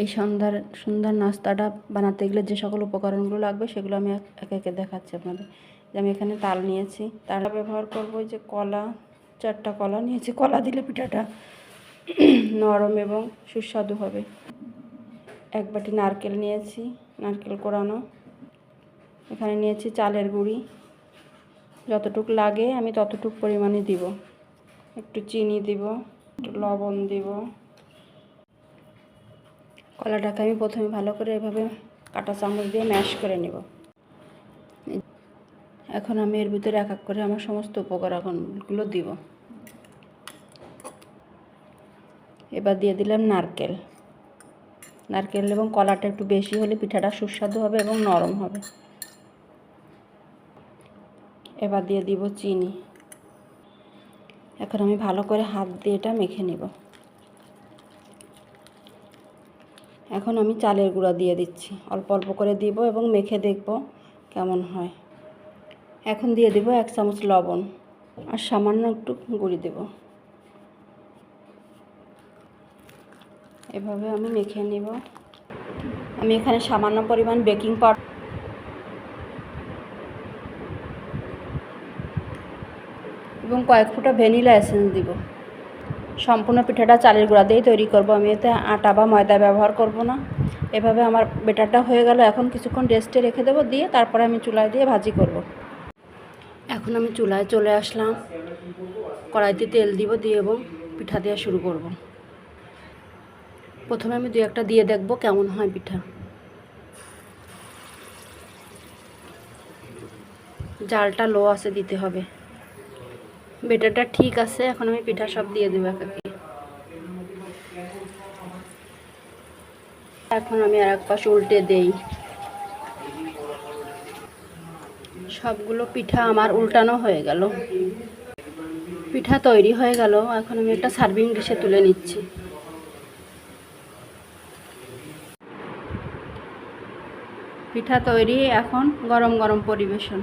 এই সন্ধ্যার সন্ধ্যার নাস্তাটা বানাতে গেলে যে সকল উপকরণগুলো লাগবে সেগুলো আমি একে একে দেখাচ্ছি আপনাদের। যে আমি এখানে তাল নিয়েছি, তাল ব্যবহার করব যে কলা, চারটা কলা নিয়েছি, কলা দিলে পিঠাটা নরম এবং সুস্বাদু হবে। এক বাটি নারকেল নিয়েছি, নারকেল কোরানো। এখানে নিয়েছি চালের গুঁড়ি। যতটুক লাগে আমি ততটুক পরিমাণে দিব। একটু চিনি দিব, একটু লবণ দিব। কলাটাকে আমি প্রথমে ভালো করে এভাবে কাঁটা চামচ দিয়ে ম্যাশ করে নেব। এখন আমি এর ভিতরে এক এক করে আমার সমস্ত উপকরণগুলো দিব। এবার দিয়ে দিলাম নারকেল। নারকেল এবং কলাটা একটু বেশি হলে পিঠাটা সুস্বাদু হবে এবং নরম হবে। এবার দিয়ে দিব চিনি। এখন আমি ভালো করে হাত দিয়ে এটা মেখে নেব। এখন আমি চালের গুঁড়া দিয়ে দিচ্ছি। অল্প অল্প করে দিব এবং মেখে দেখব কেমন হয়। এখন দিয়ে দিব এক চামচ লবণ আর সামান্য একটু গুঁড়ি দেব। এভাবে আমি মেখে নেব। আমি এখানে সামান্য পরিমাণ বেকিং পাউডার এবং কয়েক ফুটা ভ্যানিলা এসেন্স দিব। সম্পূর্ণ পিঠাটা চালের গুঁড়া দিয়েই তৈরি করব। আমি এতে আটা বা ময়দা ব্যবহার করব না। এভাবে আমার বেটারটা হয়ে গেল। এখন কিছুক্ষণ রেস্টে রেখে দেবো। দিয়ে তারপরে আমি চুলায় দিয়ে ভাজি করব। এখন আমি চুলায় চলে আসলাম। কড়াইতে তেল দিব, দিয়ে এবং পিঠা দেওয়া শুরু করব। প্রথমে আমি দু একটা দিয়ে দেখব কেমন হয় পিঠা। জালটা লো আছে দিতে হবে। বেটারটা ঠিক আছে, এখন আমি পিঠা সব দিয়ে দেবো এক একে এখন আমি আর এক পাশ উল্টে দেই। সবগুলো পিঠা আমার উল্টানো হয়ে গেল। পিঠা তৈরি হয়ে গেল, এখন আমি একটা সার্ভিং ডিশে তুলে নিচ্ছি। পিঠা তৈরি এখন গরম গরম পরিবেশন।